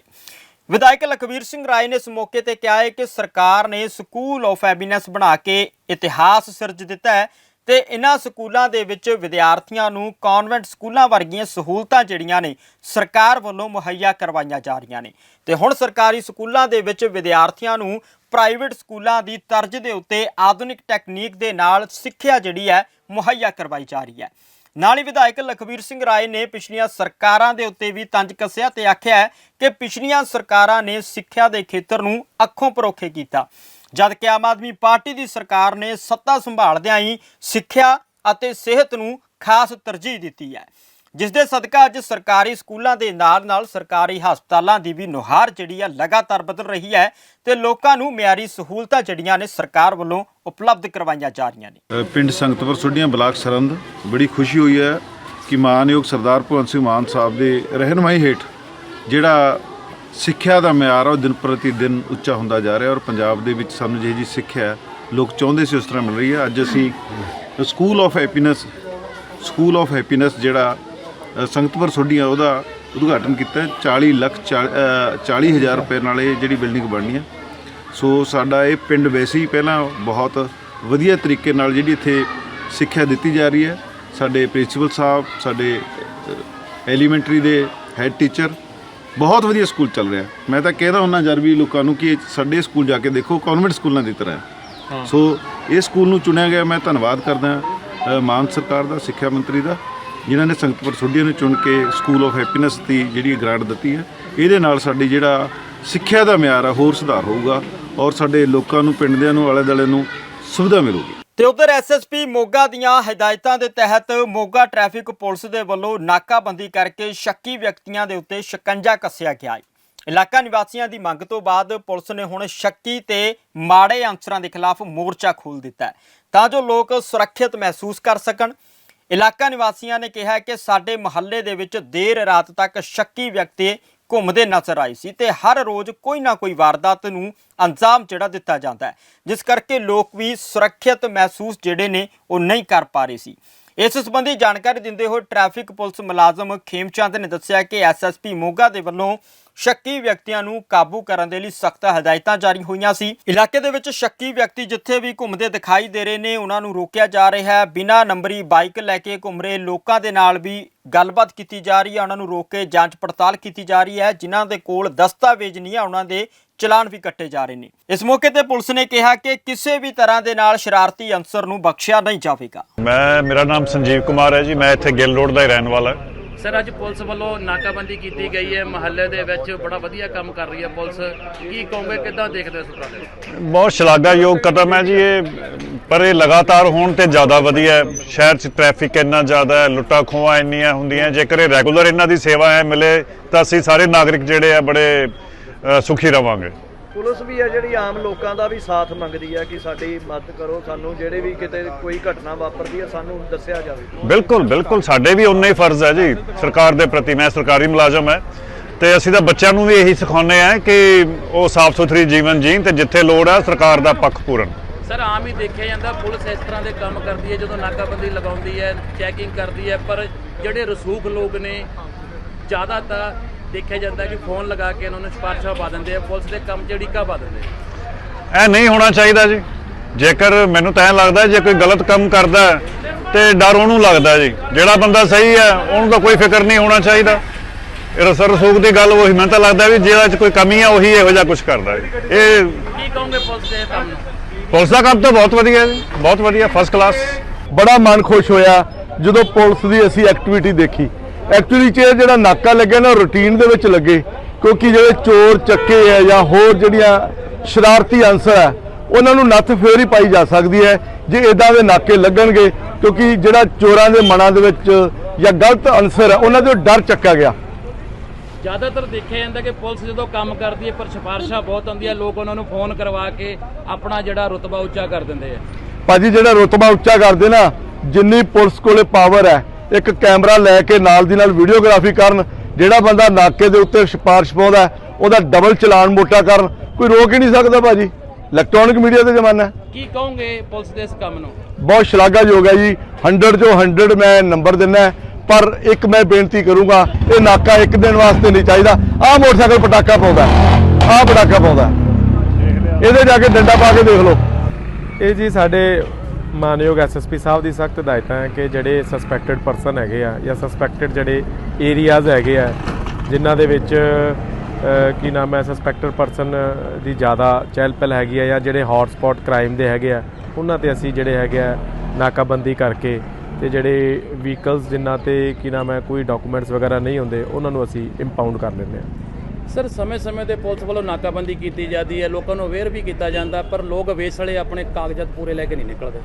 ਵਿਧਾਇਕ ਲਖਵੀਰ ਸਿੰਘ ਰਾਏ ਨੇ ਇਸ ਮੌਕੇ ਤੇ ਕਿਹਾ ਹੈ ਕਿ ਸਰਕਾਰ ਨੇ ਸਕੂਲ ਆਫ ਐਮੀਨੈਂਸ ਬਣਾ ਕੇ ਇਤਿਹਾਸ ਸਿਰਜ ਦਿੱਤਾ ਹੈ ਤੇ ਇਹਨਾਂ ਸਕੂਲਾਂ ਦੇ ਵਿੱਚ ਵਿਦਿਆਰਥੀਆਂ ਨੂੰ ਕਨਵੈਂਟ ਸਕੂਲਾਂ ਵਰਗੀਆਂ ਸਹੂਲਤਾਂ ਜਿਹੜੀਆਂ ਨੇ ਸਰਕਾਰ ਵੱਲੋਂ ਮੁਹੱਈਆ ਕਰਵਾਈਆਂ ਜਾ ਰਹੀਆਂ ਨੇ। ਤੇ ਹੁਣ ਸਰਕਾਰੀ ਸਕੂਲਾਂ ਦੇ ਵਿੱਚ ਵਿਦਿਆਰਥੀਆਂ ਨੂੰ ਪ੍ਰਾਈਵੇਟ ਸਕੂਲਾਂ ਦੀ ਤਰਜ਼ ਦੇ ਉੱਤੇ ਆਧੁਨਿਕ ਟੈਕਨੀਕ ਦੇ ਨਾਲ ਸਿੱਖਿਆ ਜਿਹੜੀ ਹੈ, ਮੁਹੱਈਆ ਕਰਵਾਈ ਜਾ ਰਹੀ ਹੈ। ਨਾਲ ਹੀ ਵਿਧਾਇਕ ਲਖਵੀਰ ਸਿੰਘ ਰਾਏ ਨੇ ਪਿਛਲੀਆਂ ਸਰਕਾਰਾਂ ਦੇ ਉੱਤੇ ਵੀ ਤੰਜ ਕੱਸਿਆ ਤੇ ਆਖਿਆ ਕਿ ਪਿਛਲੀਆਂ ਸਰਕਾਰਾਂ ਨੇ ਸਿੱਖਿਆ ਦੇ ਖੇਤਰ ਨੂੰ ਅੱਖੋਂ ਪਰੋਖੇ ਕੀਤਾ। ਜਦ ਕਿ ਆਮ ਆਦਮੀ ਪਾਰਟੀ ਦੀ ਸਰਕਾਰ ਨੇ ਸੱਤਾ ਸੰਭਾਲਦਿਆਂ ਹੀ ਸਿੱਖਿਆ ਅਤੇ ਸਿਹਤ ਨੂੰ ਖਾਸ ਤਰਜੀਹ ਦਿੱਤੀ ਹੈ। ਜਿਸ ਦੇ ਸਦਕਾ ਅੱਜ ਸਰਕਾਰੀ ਸਕੂਲਾਂ ਦੇ ਨਾਲ-ਨਾਲ ਸਰਕਾਰੀ ਹਸਪਤਾਲਾਂ ਦੀ ਵੀ ਨੁਹਾਰ ਜਿਹੜੀ ਆ ਲਗਾਤਾਰ ਬਦਲ ਰਹੀ ਹੈ ਤੇ ਲੋਕਾਂ ਨੂੰ ਮਿਆਰੀ ਸਹੂਲਤਾਂ ਜਿਹੜੀਆਂ ਨੇ ਸਰਕਾਰ ਵੱਲੋਂ ਉਪਲਬਧ ਕਰਵਾਈਆਂ ਜਾ ਰਹੀਆਂ ਨੇ। ਪਿੰਡ ਸੰਗਤਪੁਰ ਸੁੱਡੀਆਂ ਬਲਾਕ ਸਰੰਦ, ਬੜੀ ਖੁਸ਼ੀ ਹੋਈ ਹੈ ਕਿ ਮਾਨਯੋਗ ਸਰਦਾਰ ਭਗਵੰਤ ਸਿੰਘ ਮਾਨ ਸਾਹਿਬ ਦੇ ਰਹਿਨਮਾਈ ਹੇਠ ਜਿਹੜਾ ਸਿੱਖਿਆ ਦਾ ਮਿਆਰ ਆ, ਉਹ ਦਿਨ ਪ੍ਰਤੀ ਦਿਨ ਉੱਚਾ ਹੁੰਦਾ ਜਾ ਰਿਹਾ ਔਰ ਪੰਜਾਬ ਦੇ ਵਿੱਚ ਸਾਨੂੰ ਜਿਹੀ ਜੀ ਸਿੱਖਿਆ ਲੋਕ ਚਾਹੁੰਦੇ ਸੀ ਉਸ ਤਰ੍ਹਾਂ ਮਿਲ ਰਹੀ ਹੈ। ਅੱਜ ਅਸੀਂ school of happiness, school of happiness ਜਿਹੜਾ ਸੰਗਤਪੁਰ ਸੁੱਡੀਆਂ ਉਹਦਾ ਉਦਘਾਟਨ ਕੀਤਾ। ਹੈ। 40 ਲੱਖ 40 ਹਜ਼ਾਰ ਰੁਪਏ ਨਾਲ ਇਹ ਜਿਹੜੀ ਬਿਲਡਿੰਗ ਬਣਨੀ ਹੈ ਸੋ ਸਾਡਾ ਇਹ ਪਿੰਡ ਵੈਸੇ ਹੀ ਪਹਿਲਾਂ ਬਹੁਤ ਵਧੀਆ ਤਰੀਕੇ ਨਾਲ ਜਿਹੜੀ ਇੱਥੇ ਸਿੱਖਿਆ ਦਿੱਤੀ ਜਾ ਰਹੀ ਹੈ। ਸਾਡੇ ਪ੍ਰਿੰਸੀਪਲ ਸਾਹਿਬ ਸਾਡੇ ਐਲੀਮੈਂਟਰੀ ਦੇ ਹੈੱਡ ਟੀਚਰ ਬਹੁਤ ਵਧੀਆ ਸਕੂਲ ਚੱਲ ਰਿਹਾ। ਮੈਂ ਤਾਂ ਕਹਿੰਦਾ ਹੁੰਦਾ ਜਰ ਵੀ ਲੋਕਾਂ ਨੂੰ ਕਿ ਸਾਡੇ ਸਕੂਲ ਜਾ ਕੇ ਦੇਖੋ ਕਨਵੈਂਟ ਸਕੂਲਾਂ ਦੀ ਤਰ੍ਹਾਂ। ਸੋ ਇਹ ਸਕੂਲ ਨੂੰ ਚੁਣਿਆ ਗਿਆ ਮੈਂ ਧੰਨਵਾਦ ਕਰਦਾ ਮਾਨ ਸਰਕਾਰ ਦਾ ਸਿੱਖਿਆ ਮੰਤਰੀ ਦਾ। ਜਿਨ੍ਹਾਂ ਨੇ ਸੰਗਤਪੁਰ ਸੁੱਡੀਆਂ ਨੂੰ ਚੁਣ ਕੇ ਸਕੂਲ ਆਫ ਹੈਪੀਨੈਸ ਦੀ ਜਿਹੜੀ ਗ੍ਰਾਂਟ ਦਿੱਤੀ ਹੈ, ਇਹਦੇ ਨਾਲ ਸਾਡੀ ਜਿਹੜਾ ਸਿੱਖਿਆ ਦਾ ਮਿਆਰ ਆ ਹੋਰ ਸੁਧਾਰ ਹੋਊਗਾ ਔਰ ਸਾਡੇ ਲੋਕਾਂ ਨੂੰ, ਪਿੰਡ ਨੂੰ ਆਲੇ ਦੁਆਲੇ ਨੂੰ ਸੁਵਿਧਾ ਮਿਲੂਗੀ। ਤੇ ਉਧਰ ਐਸਐਸਪੀ ਮੋਗਾ ਦੀਆਂ ਹਦਾਇਤਾਂ ਦੇ ਤਹਿਤ ਮੋਗਾ ਟ੍ਰੈਫਿਕ ਪੁਲਿਸ ਦੇ ਵੱਲੋਂ ਨਾਕਾਬੰਦੀ ਕਰਕੇ ਸ਼ੱਕੀ ਵਿਅਕਤੀਆਂ ਦੇ ਉੱਤੇ ਸ਼ਿਕੰਜਾ ਕੱਸਿਆ ਗਿਆ ਹੈ। ਇਲਾਕਾ ਨਿਵਾਸੀਆਂ ਦੀ ਮੰਗ ਤੋਂ ਬਾਅਦ ਪੁਲਿਸ ਨੇ ਹੁਣ ਸ਼ੱਕੀ ਤੇ ਮਾੜੇ ਅਨਸਰਾਂ ਦੇ ਖਿਲਾਫ ਮੋਰਚਾ ਖੋਲ੍ਹ ਦਿੱਤਾ ਹੈ। ਤਾਂ ਜੋ ਲੋਕ ਸੁਰੱਖਿਅਤ ਮਹਿਸੂਸ ਕਰ ਸਕਣ ਇਲਾਕਾ ਨਿਵਾਸੀਆਂ ਨੇ ਕਿਹਾ ਕਿ ਸਾਡੇ ਮੁਹੱਲੇ ਦੇ ਵਿੱਚ ਦੇਰ ਰਾਤ ਤੱਕ ਸ਼ੱਕੀ ਵਿਅਕਤੀ ਘੁੰਮਦੇ ਨਜ਼ਰ ਆਏ ਸੀ ਤੇ ਹਰ ਰੋਜ਼ ਕੋਈ ਨਾ ਕੋਈ ਵਾਰਦਾਤ ਨੂੰ ਅੰਜਾਮ ਜਿਹੜਾ ਦਿੱਤਾ ਜਾਂਦਾ ਹੈ। ਜਿਸ ਕਰਕੇ ਲੋਕ ਵੀ ਸੁਰੱਖਿਅਤ ਮਹਿਸੂਸ ਜਿਹੜੇ ਨੇ ਉਹ ਨਹੀਂ ਕਰ ਪਾ ਰਹੇ ਸੀ। ਇਸ ਸੰਬੰਧੀ ਜਾਣਕਾਰੀ ਦਿੰਦੇ ਹੋਏ ਟ੍ਰੈਫਿਕ ਪੁਲਿਸ ਮੁਲਾਜ਼ਮ ਖੇਮਚੰਦ ਨੇ ਦੱਸਿਆ ਕਿ ਐਸਐਸਪੀ ਮੋਗਾ ਦੇ ਵੱਲੋਂ ਸ਼ੱਕੀ ਵਿਅਕਤੀਆਂ ਨੂੰ ਕਾਬੂ ਕਰਨ ਦੇ ਲਈ ਸਖਤ ਹਦਾਇਤਾਂ ਜਾਰੀ ਹੋਈਆਂ ਸੀ। ਇਲਾਕੇ ਦੇ ਵਿੱਚ ਸ਼ੱਕੀ ਵਿਅਕਤੀ ਜਿੱਥੇ ਵੀ ਘੁੰਮਦੇ ਦਿਖਾਈ ਦੇ ਰਹੇ ਨੇ, ਉਹਨਾਂ ਨੂੰ ਰੋਕਿਆ ਜਾ ਰਿਹਾ ਹੈ। ਬਿਨਾਂ ਨੰਬਰੀ ਬਾਈਕ ਲੈ ਕੇ ਘੁੰਮ ਰਹੇ ਲੋਕਾਂ ਦੇ ਨਾਲ ਵੀ ਗੱਲਬਾਤ ਕੀਤੀ ਜਾ ਰਹੀ ਹੈ। ਉਹਨਾਂ ਨੂੰ ਰੋਕ ਕੇ ਜਾਂਚ ਪੜਤਾਲ ਕੀਤੀ ਜਾ ਰਹੀ ਹੈ। ਜਿਨ੍ਹਾਂ ਦੇ ਕੋਲ ਦਸਤਾਵੇਜ਼ ਨਹੀਂ ਹੈ, ਉਹਨਾਂ ਦੇ ਚਲਾਨ ਵੀ ਕੱਟੇ ਜਾ ਰਹੇ ਨੇ। ਇਸ ਮੌਕੇ ਤੇ ਪੁਲਿਸ ਨੇ ਕਿਹਾ ਕਿ ਕਿਸੇ ਵੀ ਤਰ੍ਹਾਂ ਦੇ ਨਾਲ ਸ਼ਰਾਰਤੀ ਅਨਸਰ ਨੂੰ ਬਖਸ਼ਿਆ ਨਹੀਂ ਜਾਵੇਗਾ। ਮੈਂ, ਮੇਰਾ ਨਾਮ ਸੰਜੀਵ ਕੁਮਾਰ ਹੈ ਜੀ। ਮੈਂ ਇੱਥੇ ਗਿੱਲ ਰੋਡ ਦਾ ਹੀ ਰਹਿਣ ਵਾਲਾ। ਹਾਂ। ਸਰ, ਅੱਜ ਪੁਲਿਸ ਵੱਲੋਂ ਨਾਕਾਬੰਦੀ ਕੀਤੀ ਗਈ ਹੈ। ਮਹੱਲੇ ਦੇ ਵਿੱਚ ਬੜਾ ਵਧੀਆ ਕੰਮ ਕਰ ਰਹੀ ਹੈ ਪੁਲਿਸ। ਕੀ ਕਹੋਗੇ, ਕਿੱਦਾਂ ਦੇਖਦੇ ਇਸ ਉਪਰਾਲੇ? ਬਹੁਤ ਸ਼ਲਾਘਾਯੋਗ ਕਦਮ ਹੈ ਜੀ ਇਹ, ਪਰ ਇਹ ਲਗਾਤਾਰ ਹੋਣ ਤੇ ਜ਼ਿਆਦਾ ਵਧੀਆ ਹੈ। ਸ਼ਹਿਰ 'ਚ ਟ੍ਰੈਫਿਕ ਇੰਨਾ ਜ਼ਿਆਦਾ ਹੈ, ਲੁੱਟਾਂ ਖੋਹਾਂ ਇੰਨੀਆਂ ਹੁੰਦੀਆਂ। ਜੇਕਰ ਇਹ ਰੈਗੂਲਰ ਇਹਨਾਂ ਦੀ ਸੇਵਾ ਹੈ ਮਿਲੇ, ਤਾਂ ਅਸੀਂ ਸਾਰੇ ਨਾਗਰਿਕ ਜਿਹੜੇ ਆ ਬੜੇ ਸੁਖੀ ਰਵਾਂਗੇ। ਪੁਲਿਸ ਵੀ ਹੈ ਜਿਹੜੀ ਆਮ ਲੋਕਾਂ ਦਾ ਵੀ ਸਾਥ ਮੰਗਦੀ ਹੈ ਕਿ ਸਾਡੀ ਮਦਦ ਕਰੋ ਸਾਨੂੰ ਜਿਹੜੇ ਵੀ ਕਿਤੇ ਕੋਈ ਘਟਨਾ ਵਾਪਰਦੀ ਹੈ ਸਾਨੂੰ ਦੱਸਿਆ ਜਾਵੇ। ਬਿਲਕੁਲ ਬਿਲਕੁਲ ਸਾਡੇ ਵੀ ਉਨਾ ਹੀ ਫਰਜ਼ ਹੈ ਜੀ। ਸਰਕਾਰ ਦੇ ਪ੍ਰਤੀ ਮੈਂ ਸਰਕਾਰੀ ਮੁਲਾਜ਼ਮ ਹੈ ਤੇ ਅਸੀਂ ਤਾਂ ਬੱਚਿਆਂ ਨੂੰ ਵੀ ਇਹੀ ਸਿਖਾਉਂਦੇ ਆ ਕਿ ਉਹ ਸਾਫ਼ ਸੁਥਰੀ ਜੀਵਨ ਜੀਣ ਤੇ ਜਿੱਥੇ ਲੋੜ ਹੈ ਸਰਕਾਰ ਦਾ ਪੱਖ ਪੂਰਨ। ਸਰ ਆਮ ਹੀ ਦੇਖਿਆ ਜਾਂਦਾ ਪੁਲਿਸ ਇਸ ਤਰ੍ਹਾਂ ਦੇ ਕੰਮ ਕਰਦੀ ਹੈ ਜਦੋਂ ਨਾਕਾਬੰਦੀ ਲਗਾਉਂਦੀ ਹੈ ਚੈਕਿੰਗ ਕਰਦੀ ਹੈ ਪਰ ਜਿਹੜੇ ਰਸੂਖ ਲੋਕ ਨੇ ਜ਼ਿਆਦਾਤਰ ਦੇਖਿਆ ਜਾਂਦਾ ਕਿ ਫੋਨ ਲਗਾ ਕੇ ਉਹਨਾਂ ਨੂੰ ਸਿਫਾਰਸ਼ਾਂ ਪਾ ਦਿੰਦੇ ਆ ਪੁਲਿਸ ਦੇ ਕੰਮ 'ਚ ਅੜਿੱਕਾ ਪਾ ਦਿੰਦੇ ਆ। ਇਹ ਨਹੀਂ ਹੋਣਾ ਚਾਹੀਦਾ ਜੀ। ਜੇਕਰ ਮੈਨੂੰ ਤਾਂ ਐਂ ਲੱਗਦਾ ਜੇ ਕੋਈ ਗਲਤ ਕੰਮ ਕਰਦਾ ਤੇ ਡਰ ਉਹਨੂੰ ਲੱਗਦਾ ਜੀ। ਜਿਹੜਾ ਬੰਦਾ ਸਹੀ ਹੈ ਉਹਨੂੰ ਤਾਂ ਕੋਈ ਫਿਕਰ ਨਹੀਂ ਹੋਣਾ ਚਾਹੀਦਾ। ਇਹ ਰਸਰ ਰਸੂਖ ਦੀ ਗੱਲ ਉਹੀ ਮੈਨੂੰ ਤਾਂ ਲੱਗਦਾ ਵੀ ਜਿਹੜਾ ਚ ਕੋਈ ਕਮੀ ਹੈ ਉਹੀ ਇਹੋ ਜਿਹਾ ਕੁਝ ਕਰਦਾ ਹੈ ਇਹ ਕੀ ਕਹੋਗੇ ਪੁਲਿਸ ਦੇ ਕੰਮ ਨੂੰ? ਪੁਲਿਸ ਦਾ ਕੰਮ ਤਾਂ ਬਹੁਤ ਵਧੀਆ ਜੀ ਬਹੁਤ ਵਧੀਆ ਫਸਟ ਕਲਾਸ ਬੜਾ ਮਨ ਖੁਸ਼ ਹੋਇਆ ਜਦੋਂ ਪੁਲਿਸ ਦੀ ਅਸੀਂ ਐਕਟੀਵਿਟੀ ਦੇਖੀ। ਐਕਚੁਅਲੀ ਚ ਜਿਹੜਾ ਨਾਕਾ ਲੱਗਿਆ ਨਾ ਰੂਟੀਨ ਦੇ ਵਿੱਚ ਲੱਗੇ। ਕਿਉਂਕਿ ਜਿਹੜੇ ਚੋਰ ਚੱਕੇ ਆ ਜਾਂ ਹੋਰ ਜਿਹੜੀਆਂ ਸ਼ਰਾਰਤੀ ਅਨਸਰ ਹੈ ਉਹਨਾਂ ਨੂੰ ਨੱਥ ਫੇਰ ਹੀ ਪਾਈ ਜਾ ਸਕਦੀ ਹੈ। ਜੇ ਇਦਾਂ ਦੇ ਨਾਕੇ ਲੱਗਣਗੇ ਕਿਉਂਕਿ ਜਿਹੜਾ ਚੋਰਾਂ ਦੇ ਮਨਾਂ ਦੇ ਵਿੱਚ ਜਾਂ ਗਲਤ ਅਨਸਰ ਹੈ ਉਹਨਾਂ ਦੇ ਡਰ ਚੱਕਾ ਗਿਆ। ਜ਼ਿਆਦਾਤਰ ਦੇਖਿਆ ਜਾਂਦਾ ਕਿ ਪੁਲਿਸ ਜਦੋਂ ਕੰਮ ਕਰਦੀ ਹੈ ਪਰ ਸਿਫਾਰਸ਼ਾਂ ਬਹੁਤ ਆਉਂਦੀਆਂ ਲੋਕ ਉਹਨਾਂ ਨੂੰ ਫੋਨ ਕਰਵਾ ਕੇ ਆਪਣਾ ਜਿਹੜਾ ਰੁਤਬਾ ਉੱਚਾ ਕਰ ਦਿੰਦੇ ਆ। ਭਾਜੀ ਜਿਹੜਾ ਰੁਤਬਾ ਉੱਚਾ ਕਰਦੇ ਨਾ ਜਿੰਨੀ ਪੁਲਿਸ ਕੋਲੇ ਪਾਵਰ ਹੈ ਇੱਕ ਕੈਮਰਾ ਲੈ ਕੇ ਨਾਲ ਦੀ ਨਾਲ ਵੀਡੀਓਗ੍ਰਾਫੀ ਕਰਨ ਜਿਹੜਾ ਬੰਦਾ ਨਾਕੇ ਦੇ ਉੱਤੇ ਸਿਫਾਰਿਸ਼ ਪਾਉਂਦਾ ਹੈ, ਉਹਦਾ ਡਬਲ ਚਲਾਨ ਮੋਟਾ ਕਰਨ ਕੋਈ ਰੋਕ ਹੀ ਨਹੀਂ ਸਕਦਾ ਭਾਜੀ। ਇਲੈਕਟ੍ਰੋਨਿਕ ਮੀਡੀਆ ਦਾ ਜ਼ਮਾਨਾ ਹੈ। ਕੀ ਕਹੋਗੇ ਪੁਲਿਸ ਦੇ ਇਸ ਕੰਮ ਨੂੰ? ਬਹੁਤ ਸ਼ਲਾਘਾਯੋਗ ਹੈ ਜੀ। 100 ਚੋਂ 100 ਮੈਂ ਨੰਬਰ ਦਿੰਦਾ ਪਰ ਇੱਕ ਮੈਂ ਬੇਨਤੀ ਕਰੂੰਗਾ ਇਹ ਨਾਕਾ ਇੱਕ ਦਿਨ ਵਾਸਤੇ ਨਹੀਂ ਚਾਹੀਦਾ। ਆਹ ਮੋਟਰਸਾਈਕਲ ਪਟਾਕਾ ਪਾਉਂਦਾ ਆਹ ਪਟਾਕਾ ਪਾਉਂਦਾ ਇਹਦੇ ਜਾ ਕੇ ਡੰਡਾ ਪਾ ਕੇ ਦੇਖ ਲਓ। ਇਹ ਜੀ ਸਾਡੇ ਮਾਨਯੋਗ ਐਸਐਸਪੀ ਸਾਹਿਬ ਦੀ ਸਖਤ ਹਦਾਇਤਾਂ ਹੈ ਕਿ ਜਿਹੜੇ ਸਸਪੈਕਟਡ ਪਰਸਨ ਹੈਗੇ ਆ ਜਾਂ ਸਸਪੈਕਟਡ ਜਿਹੜੇ ਏਰੀਆਜ਼ ਹੈਗੇ ਆ, ਜਿਨ੍ਹਾਂ ਦੇ ਵਿੱਚ ਕੀ ਨਾਮ ਹੈ ਸਸਪੈਕਟਡ ਪਰਸਨ ਦੀ ਜ਼ਿਆਦਾ ਚਹਿਲ ਪਹਿਲ ਹੈਗੀ ਆ ਜਾਂ ਜਿਹੜੇ ਹੌਟ ਸਪੌਟ ਕ੍ਰਾਈਮ ਦੇ ਹੈਗੇ ਆ, ਉਹਨਾਂ ਤੇ ਅਸੀਂ ਜਿਹੜੇ ਹੈਗੇ ਆ ਨਾਕਾਬੰਦੀ ਕਰਕੇ ਤੇ ਜਿਹੜੇ ਵਹੀਕਲਸ ਜਿਨ੍ਹਾਂ ਤੇ ਕੀ ਨਾਮ ਹੈ, ਕੋਈ ਡਾਕੂਮੈਂਟਸ ਵਗੈਰਾ ਨਹੀਂ ਹੁੰਦੇ, ਉਹਨਾਂ ਨੂੰ ਅਸੀਂ ਇੰਪਾਊਂਡ ਕਰ ਲੈਂਦੇ ਹਾਂ। ਸਰ, ਸਮੇਂ-ਸਮੇਂ ਤੇ ਪੁਲਿਸ ਵੱਲੋਂ ਨਾਕਾਬੰਦੀ ਕੀਤੀ ਜਾਂਦੀ ਹੈ, ਲੋਕਾਂ ਨੂੰ ਅਵੇਅਰ ਵੀ ਕੀਤਾ ਜਾਂਦਾ, ਪਰ ਲੋਕ ਵੇਸਲੇ ਆਪਣੇ ਕਾਗਜ਼ਾਤ ਪੂਰੇ ਲੈ ਕੇ ਨਹੀਂ ਨਿਕਲਦੇ।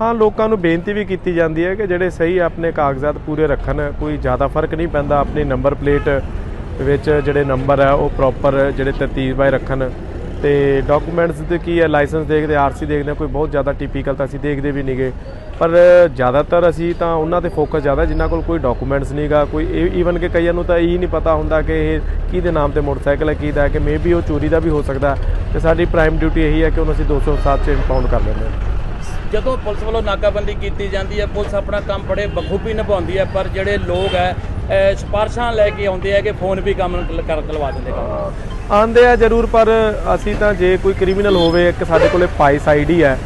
ਹਾਂ, ਲੋਕਾਂ ਨੂੰ ਬੇਨਤੀ ਵੀ ਕੀਤੀ ਜਾਂਦੀ ਹੈ ਕਿ ਜਿਹੜੇ ਸਹੀ ਆਪਣੇ ਕਾਗਜ਼ਾਤ ਪੂਰੇ ਰੱਖਣ, ਕੋਈ ਜ਼ਿਆਦਾ ਫ਼ਰਕ ਨਹੀਂ ਪੈਂਦਾ, ਆਪਣੀ ਨੰਬਰ ਪਲੇਟ ਵਿੱਚ ਜਿਹੜੇ ਨੰਬਰ ਹੈ ਉਹ ਪ੍ਰੋਪਰ ਜਿਹੜੇ ਤਰਤੀਬ ਬਾਈ ਰੱਖਣ। ਤੇ ਡਾਕੂਮੈਂਟਸ ਦੇ ਕੀ ਹੈ ਲਾਇਸੈਂਸ ਦੇਖਦੇ ਆਰਸੀ ਦੇਖਦੇ ਕੋਈ ਬਹੁਤ ਜ਼ਿਆਦਾ ਟਿਪੀਕਲ ਤਾਂ ਅਸੀਂ ਦੇਖਦੇ ਵੀ ਨਹੀਂਗੇ। ਪਰ ਜ਼ਿਆਦਾਤਰ ਅਸੀਂ ਤਾਂ ਉਹਨਾਂ ਤੇ ਫੋਕਸ ਜ਼ਿਆਦਾ, ਜਿਨ੍ਹਾਂ ਕੋਲ ਕੋਈ ਡਾਕੂਮੈਂਟਸ ਨਹੀਂਗਾ, ਕੋਈ ਈਵਨ ਕਿ ਕਈਆਂ ਨੂੰ ਤਾਂ ਇਹ ਨਹੀਂ ਪਤਾ ਹੁੰਦਾ ਕਿ ਇਹ ਕਿਹਦੇ ਨਾਮ ਤੇ ਮੋਟਰਸਾਈਕਲ ਹੈ, ਕਿਹਦਾ ਹੈ, ਕਿ ਮੇਬੀ ਉਹ ਚੋਰੀ ਦਾ ਵੀ ਹੋ ਸਕਦਾ। ਹੈ। ਤੇ ਸਾਡੀ ਪ੍ਰਾਈਮ ਡਿਊਟੀ ਇਹੀ ਹੈ ਕਿ ਉਹਨੂੰ ਅਸੀਂ 207 ਚ ਇੰਪਾਊਂਡ ਕਰ ਲੈਂਦੇ ਹਾਂ। ਜਦੋਂ ਪੁਲਿਸ ਵੱਲੋਂ ਨਾਕਾਬੰਦੀ ਕੀਤੀ ਜਾਂਦੀ ਹੈ, ਪੁਲਿਸ ਆਪਣਾ ਕੰਮ ਬੜੇ ਬਖੂਬੀ ਨਿਭਾਉਂਦੀ ਹੈ, ਪਰ ਜਿਹੜੇ ਲੋਕ ਹੈ ਸਿਫਾਰਸ਼ਾਂ ਲੈ ਕੇ ਆਉਂਦੇ ਆ ਕਿ ਫੋਨ ਵੀ ਕੰਮ ਕਰ, ਕਰਵਾ ਦਿੰਦੇ ਕੰਮ। ਆਂਦੇ ਆ ਜ਼ਰੂਰ, ਪਰ ਅਸੀਂ ਤਾਂ ਜੇ ਕੋਈ ਕ੍ਰਿਮੀਨਲ ਹੋਵੇ, ਇੱਕ ਸਾਡੇ ਕੋਲੇ ਪਾਈਸ ਆਈਡੀ ਹੈ,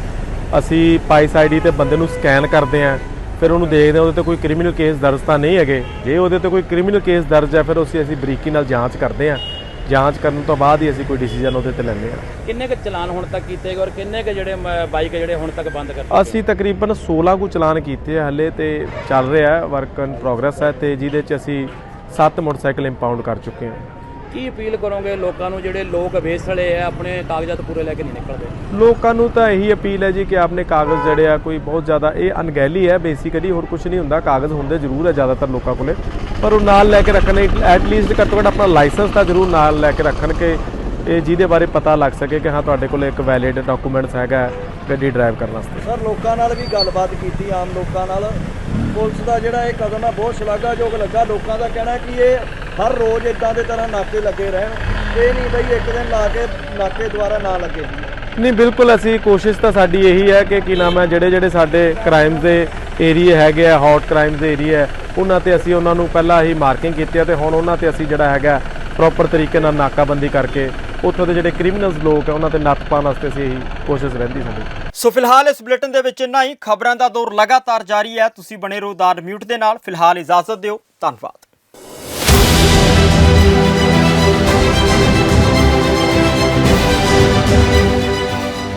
ਅਸੀਂ ਪਾਈਸ ਆਈਡੀ ਤੇ ਬੰਦੇ ਨੂੰ ਸਕੈਨ ਕਰਦੇ ਆ ਫਿਰ ਉਹਨੂੰ ਦੇਖਦੇ ਆ ਉਹਦੇ ਤੇ ਕੋਈ ਕ੍ਰਿਮੀਨਲ ਕੇਸ ਦਰਜ ਤਾਂ ਨਹੀਂ ਹੈਗੇ। ਜੇ ਉਹਦੇ ਤੇ ਕੋਈ ਕ੍ਰਿਮੀਨਲ ਕੇਸ ਦਰਜ ਹੈ, ਫਿਰ ਉਸੇ ਅਸੀਂ ਬਰੀਕੀ ਨਾਲ ਜਾਂਚ ਕਰਦੇ ਆ ਜਾਂਚ ਕਰਨ ਤੋਂ ਬਾਅਦ ਹੀ ਅਸੀਂ ਕੋਈ ਡਿਸੀਜਨ ਉਹਦੇ ਤੇ ਲੈਂਦੇ ਹਾਂ। ਕਿੰਨੇ ਕੁ ਚਲਾਨ ਹੁਣ ਤੱਕ ਕੀਤੇ ਗਏ ਔਰ ਕਿੰਨੇ ਕੁ ਜਿਹੜੇ ਬਾਈਕ ਜਿਹੜੇ ਹੁਣ ਤੱਕ ਬੰਦ ਕਰ ਅਸੀਂ ਤਕਰੀਬਨ 16 ਕੁ ਚਲਾਨ ਕੀਤੇ ਆ ਹਲੇ ਤੇ ਚੱਲ ਰਿਹਾ ਹੈ ਵਰਕ ਇਨ ਪ੍ਰੋਗਰੈਸ ਹੈ ਤੇ ਜਿਹਦੇ ਚ ਅਸੀਂ 7 ਮੋਟਰਸਾਈਕਲ ਇੰਪਾਊਂਡ ਕਰ ਚੁੱਕੇ ਹਾਂ। ਕੀ ਅਪੀਲ ਕਰੋਗੇ ਲੋਕਾਂ ਨੂੰ ਜਿਹੜੇ ਲੋਕ ਵੇਸਲੇ ਆ ਆਪਣੇ ਕਾਗਜ਼ਾਤ ਪੂਰੇ ਲੈ ਕੇ ਨਹੀਂ ਨਿਕਲਦੇ? ਲੋਕਾਂ ਨੂੰ ਤਾਂ ਇਹੀ ਅਪੀਲ ਹੈ ਜੀ ਕਿ ਆਪਣੇ ਕਾਗਜ਼ ਜਿਹੜੇ ਆ ਕੋਈ ਬਹੁਤ ਜ਼ਿਆਦਾ ਇਹ ਅਣਗਹਿਲੀ ਹੈ ਬੇਸਿਕਲੀ ਹੋਰ ਕੁਝ ਨਹੀਂ ਹੁੰਦਾ ਕਾਗਜ਼ ਹੁੰਦੇ ਜ਼ਰੂਰ ਹੈ ਜ਼ਿਆਦਾਤਰ ਲੋਕਾਂ ਕੋਲੇ ਪਰ ਉਹ ਨਾਲ ਲੈ ਕੇ ਰੱਖਣੇ ਐਟ ਲੀਸਟ ਘੱਟੋ ਘੱਟ ਆਪਣਾ ਲਾਇਸੈਂਸ ਤਾਂ ਜ਼ਰੂਰ ਨਾਲ ਲੈ ਕੇ ਰੱਖਣ ਕਿ ਇਹ ਜਿਹਦੇ ਬਾਰੇ ਪਤਾ ਲੱਗ ਸਕੇ ਕਿ ਹਾਂ ਤੁਹਾਡੇ ਕੋਲ ਇੱਕ ਵੈਲਿਡ ਡਾਕੂਮੈਂਟਸ ਹੈਗਾ ਗੱਡੀ ਡਰਾਈਵ ਕਰਨ ਵਾਸਤੇ। ਸਰ ਲੋਕਾਂ ਨਾਲ ਵੀ ਗੱਲਬਾਤ ਕੀਤੀ ਆਮ ਲੋਕਾਂ ਨਾਲ। ਪੁਲਿਸ ਦਾ ਜਿਹੜਾ ਇਹ ਕਦਮ ਹੈ ਬਹੁਤ ਸ਼ਲਾਘਾਯੋਗ ਲੱਗਾ। ਲੋਕਾਂ ਦਾ ਕਹਿਣਾ ਕਿ ਇਹ ਹਰ ਰੋਜ਼ ਇਦਾਂ ਦੇ ਤਰ੍ਹਾਂ ਨਾਕੇ ਲੱਗੇ ਰਹਿਣ। ਇਹ ਨਹੀਂ ਬਈ ਇੱਕ ਦਿਨ ਲਾ ਕੇ ਨਾਕੇ ਦੁਆਰਾ ਨਾ ਲੱਗੇ। ਨਹੀਂ, ਬਿਲਕੁਲ ਅਸੀਂ ਕੋਸ਼ਿਸ਼ ਤਾਂ ਸਾਡੀ ਇਹੀ ਹੈ ਕਿ ਕੀ ਨਾਮ ਹੈ ਜਿਹੜੇ ਜਿਹੜੇ ਸਾਡੇ ਕ੍ਰਾਈਮਸ ਦੇ ਏਰੀਆ ਹੈਗੇ ਆ ਹੌਟ ਕ੍ਰਾਈਮਸ ਦੇ ਏਰੀਆ ਹੈ, ਉਹਨਾਂ ਤੇ ਅਸੀਂ ਉਹਨਾਂ ਨੂੰ ਪਹਿਲਾਂ ਹੀ ਮਾਰਕਿੰਗ ਕੀਤੀ ਹੈ ਤੇ ਹੁਣ ਉਹਨਾਂ ਤੇ ਅਸੀਂ ਜਿਹੜਾ ਹੈਗਾ ਪ੍ਰੋਪਰ ਤਰੀਕੇ ਨਾਲ ਨਾਕਾਬੰਦੀ ਕਰਕੇ ਉੱਥੋਂ ਦੇ ਜਿਹੜੇ ਕ੍ਰਿਮੀਨਲਸ ਲੋਕ ਆ, ਉਹਨਾਂ ਤੇ ਨੱਥ ਪਾਉਣ ਵਾਸਤੇ ਅਸੀਂ ਇਹੀ ਕੋਸ਼ਿਸ਼ ਰਹਿੰਦੀ ਸਾਡੀ। ਸੋ ਫਿਲਹਾਲ ਇਸ ਬੁਲੇਟਿਨ ਦੇ ਵਿੱਚ ਇੰਨਾ ਹੀ। ਖਬਰਾਂ ਦਾ ਦੌਰ ਲਗਾਤਾਰ ਜਾਰੀ ਹੈ। ਤੁਸੀਂ ਬਣੇ ਰਹੋ ਦਾਰ ਮਿਊਟ ਦੇ ਨਾਲ। ਫਿਲਹਾਲ ਇਜਾਜ਼ਤ ਦਿਓ। ਧੰਨਵਾਦ।